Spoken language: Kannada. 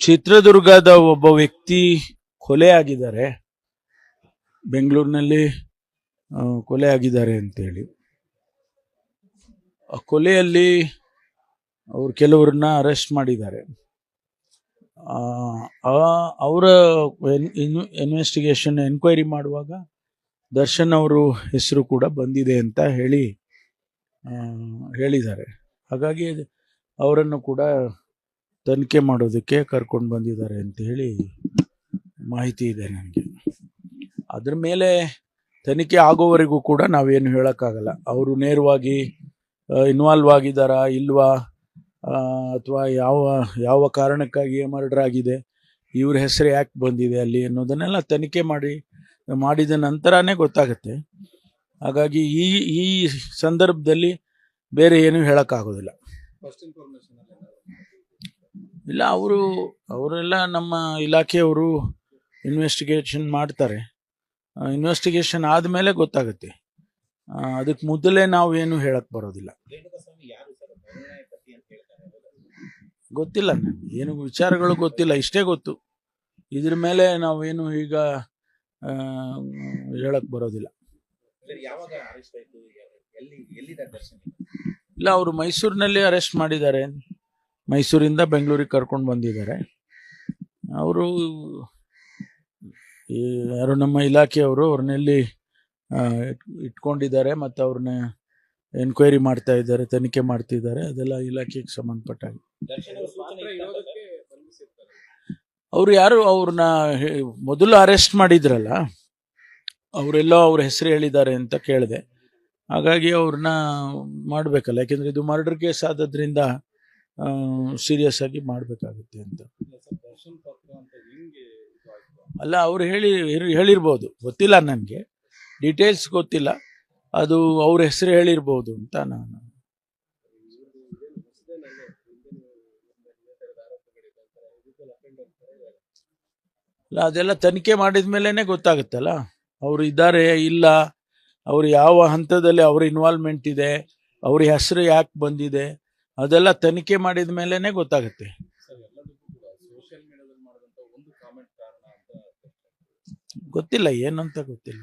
ಚಿತ್ರದುರ್ಗದ ಒಬ್ಬ ವ್ಯಕ್ತಿ ಕೊಲೆ ಆಗಿದ್ದಾರೆ ಬೆಂಗಳೂರಿನಲ್ಲಿ ಕೊಲೆ ಆಗಿದ್ದಾರೆ ಅಂತೇಳಿ. ಆ ಕೊಲೆಯಲ್ಲಿ ಅವರು ಕೆಲವರನ್ನ ಅರೆಸ್ಟ್ ಮಾಡಿದ್ದಾರೆ. ಅವರ ಇನ್ವೆಸ್ಟಿಗೇಷನ್ ಎನ್ಕ್ವೈರಿ ಮಾಡುವಾಗ ದರ್ಶನ್ ಅವರು ಹೆಸರು ಕೂಡ ಬಂದಿದೆ ಅಂತ ಹೇಳಿ ಹೇಳಿದ್ದಾರೆ. ಹಾಗಾಗಿ ಅವರನ್ನು ಕೂಡ ತನಿಖೆ ಮಾಡೋದಕ್ಕೆ ಕರ್ಕೊಂಡು ಬಂದಿದ್ದಾರೆ ಅಂತ ಹೇಳಿ ಮಾಹಿತಿ ಇದೆ ನನಗೆ. ಅದ್ರ ಮೇಲೆ ತನಿಖೆ ಆಗೋವರೆಗೂ ಕೂಡ ನಾವೇನು ಹೇಳೋಕ್ಕಾಗಲ್ಲ. ಅವರು ನೇರವಾಗಿ ಇನ್ವಾಲ್ವ್ ಆಗಿದ್ದಾರಾ ಇಲ್ವಾ ಅಥವಾ ಯಾವ ಯಾವ ಕಾರಣಕ್ಕಾಗಿ ಮರ್ಡರ್ ಆಗಿದೆ, ಇವ್ರ ಹೆಸರು ಯಾಕೆ ಬಂದಿದೆ ಅಲ್ಲಿ ಅನ್ನೋದನ್ನೆಲ್ಲ ತನಿಖೆ ಮಾಡಿ, ಮಾಡಿದ ನಂತರನೇ ಗೊತ್ತಾಗುತ್ತೆ. ಹಾಗಾಗಿ ಈ ಈ ಸಂದರ್ಭದಲ್ಲಿ ಬೇರೆ ಏನೂ ಹೇಳೋಕ್ಕಾಗೋದಿಲ್ಲ. ಇಲ್ಲ, ಅವರು, ಅವರೆಲ್ಲ ನಮ್ಮ ಇಲಾಖೆಯವರು ಇನ್ವೆಸ್ಟಿಗೇಷನ್ ಮಾಡ್ತಾರೆ. ಇನ್ವೆಸ್ಟಿಗೇಷನ್ ಆದಮೇಲೆ ಗೊತ್ತಾಗುತ್ತೆ. ಅದಕ್ಕೆ ಮೊದಲೇ ನಾವು ಏನು ಹೇಳಕ್ ಬರೋದಿಲ್ಲ. ಗೊತ್ತಿಲ್ಲ, ಏನು ವಿಚಾರಗಳು ಗೊತ್ತಿಲ್ಲ, ಇಷ್ಟೇ ಗೊತ್ತು. ಇದ್ರ ಮೇಲೆ ನಾವೇನು ಈಗ ಹೇಳಕ್ ಬರೋದಿಲ್ಲ. ಇಲ್ಲ, ಅವರು ಮೈಸೂರಿನಲ್ಲಿ ಅರೆಸ್ಟ್ ಮಾಡಿದ್ದಾರೆ. ಮೈಸೂರಿಂದ ಬೆಂಗಳೂರಿಗೆ ಕರ್ಕೊಂಡು ಬಂದಿದ್ದಾರೆ. ಅವರು ಯಾರು ನಮ್ಮ ಇಲಾಖೆಯವರು ಅವ್ರನ್ನೆಲ್ಲಿ ಇಟ್ಕೊಂಡಿದ್ದಾರೆ ಮತ್ತು ಅವ್ರನ್ನ ಎನ್ಕ್ವೈರಿ ಮಾಡ್ತಾ ಇದ್ದಾರೆ, ತನಿಖೆ ಮಾಡ್ತಿದ್ದಾರೆ. ಅದೆಲ್ಲ ಇಲಾಖೆಗೆ ಸಂಬಂಧಪಟ್ಟ ಅವರು ಯಾರು ಅವ್ರನ್ನ ಮೊದಲು ಅರೆಸ್ಟ್ ಮಾಡಿದ್ರಲ್ಲ, ಅವರೆಲ್ಲೋ ಅವ್ರ ಹೆಸರು ಹೇಳಿದ್ದಾರೆ ಅಂತ ಕೇಳಿದೆ. ಹಾಗಾಗಿ ಅವ್ರನ್ನ ಮಾಡಬೇಕಲ್ಲ, ಯಾಕೆಂದರೆ ಇದು ಮರ್ಡರ್ ಕೇಸ್ ಆದದ್ರಿಂದ ಸೀರಿಯಸ್ ಆಗಿ ಮಾಡಬೇಕಾಗುತ್ತೆ ಅಂತ. ಅಲ್ಲ, ಅವ್ರು ಹೇಳಿ- ಹೇಳಿರ್ಬೋದು. ಗೊತ್ತಿಲ್ಲ ನನಗೆ ಡೀಟೇಲ್ಸ್ ಗೊತ್ತಿಲ್ಲ. ಅದು ಅವ್ರ ಹೆಸರು ಹೇಳಿರ್ಬೋದು ಅಂತ ನಾನು. ಅಲ್ಲ, ಅದೆಲ್ಲ ತನಿಖೆ ಮಾಡಿದ ಮೇಲೇ ಗೊತ್ತಾಗುತ್ತಲ್ಲ? ಅವರು ಇದ್ದಾರೆ, ಇಲ್ಲ. ಅವ್ರು ಯಾವ ಹಂತದಲ್ಲಿ ಅವ್ರ ಇನ್ವಾಲ್ವ್ಮೆಂಟ್ ಇದೆ? ಅವ್ರ ಹೆಸರು ಯಾಕೆ ಬಂದಿದೆ? ಅದೆಲ್ಲ ತನಿಖೆ ಮಾಡಿದ ಮೇಲೇ ಗೊತ್ತಾಗುತ್ತೆ. ಗೊತ್ತಿಲ್ಲ ಏನಂತ ಗೊತ್ತಿಲ್ಲ.